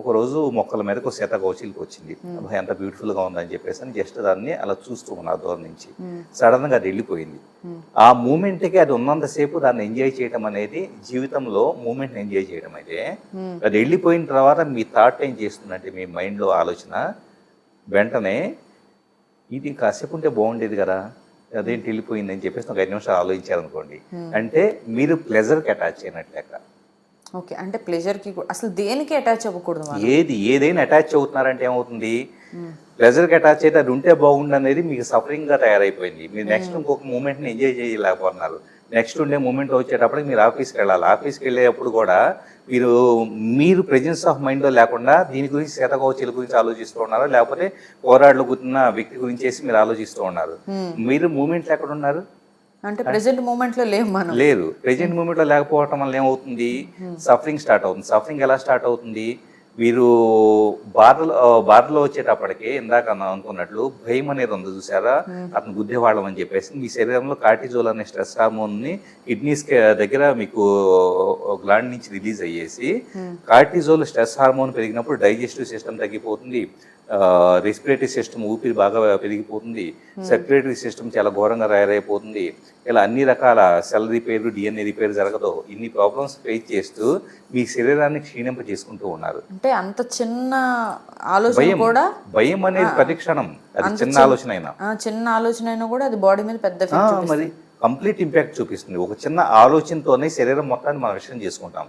ఒక రోజు మొక్కల మీదకి ఒక సీతాకోచిలికి వచ్చింది. ఎంత బ్యూటిఫుల్గా ఉందని చెప్పేసి అని జస్ట్ దాన్ని అలా చూస్తూ ఉన్నా దూరం నుంచి. సడన్గా అది వెళ్ళిపోయింది. ఆ మూమెంట్కి అది ఉన్నంతసేపు దాన్ని ఎంజాయ్ చేయడం అనేది జీవితంలో మూమెంట్ ఎంజాయ్ చేయడం అయితే అది వెళ్ళిపోయిన తర్వాత మీ థాట్ ఏం చేస్తుందంటే మీ మైండ్లో ఆలోచన వెంటనే ఇది కాసేపు ఉంటే బాగుండేది కదా అదేంటి వెళ్ళిపోయింది అని చెప్పేసి ఒక ఐదు నిమిషాలు ఆలోచించారనుకోండి. అంటే మీరు ప్లెజర్కి అటాచ్ అయినట్టు లెక్క ఓకే అంటే ప్లెజర్కి అసలు దేనికి అటాచ్ అవ్వకూడదు ఏది ఏదైనా అటాచ్ అవుతున్నారంటే ఏమవుతుంది? ప్లెజర్కి అటాచ్ అయితే అది ఉంటే బాగుండు అనేది మీకు సఫరింగ్గా తయారైపోయింది. మీరు నెక్స్ట్ ఇంకొక మూమెంట్ని ఎంజాయ్ చేయలేకపోతున్నారు. నెక్స్ట్ ఉండే మూమెంట్ వచ్చేటప్పటికి మీరు ఆఫీస్కి వెళ్ళాలి. ఆఫీస్కి వెళ్ళేటప్పుడు కూడా మీరు మీరు ప్రెజెన్స్ ఆఫ్ మైండ్లో లేకుండా దీని గురించి శతకోచల గురించి ఆలోచిస్తూ ఉన్నారు. లేకపోతే పోరాడులు కూర్చున్న వ్యక్తి గురించి మీరు ఆలోచిస్తూ ఉన్నారు. మీరు మూమెంట్ ఎక్కడ ఉన్నారు? అంటే ప్రెసెంట్ మూమెంట్లో లేవు మనం. లేదు. ప్రెజెంట్ మూమెంట్లో లేకపోవటం వల్ల ఏమవుతుంది? సఫరింగ్ స్టార్ట్ అవుతుంది. సఫరింగ్ ఎలా స్టార్ట్ అవుతుంది? మీరు బాధలో బాధలో వచ్చేటప్పటికి ఇందాక అనుకున్నట్లు భయం అనేది ఉంది చూసారా? అతను గుద్దేవాళ్ళం అని చెప్పేసి మీ శరీరంలో కార్టిజోల్ అనే స్ట్రెస్ హార్మోన్ని కిడ్నీస్ దగ్గర మీకు గ్లాండ్ నుంచి రిలీజ్ అయ్యేసి కార్టిజోల్ స్ట్రెస్ హార్మోన్ పెరిగినప్పుడు డైజెస్టివ్ సిస్టమ్ తగ్గిపోతుంది. రెస్పిరేటరీ సిస్టమ్ ఊపిరి బాగా పెరిగిపోతుంది. సర్క్యులేటరీ సిస్టమ్ చాలా ఘోరంగా తయారైపోతుంది. ఇలా అన్ని రకాల సెల్ రిపేర్ డిఎన్ఏ రిపేర్ జరగదు. ఇన్ని ప్రాబ్లమ్స్ ఫేస్ చేస్తూ మీ శరీరాన్ని క్షీణింప చేసుకుంటూ ఉన్నారు. అంటే అంత చిన్న ఆలోచన కూడా భయం అనేది ప్రతి క్షణం అది చిన్న ఆలోచన అయినా చిన్న ఆలోచన అయినా కూడా అది బాడీ మీద పెద్ద మరి కంప్లీట్ ఇంపాక్ట్ చూపిస్తుంది. ఒక చిన్న ఆలోచనతోనే శరీరం మొత్తాన్ని మనం విషయం చేసుకుంటాం.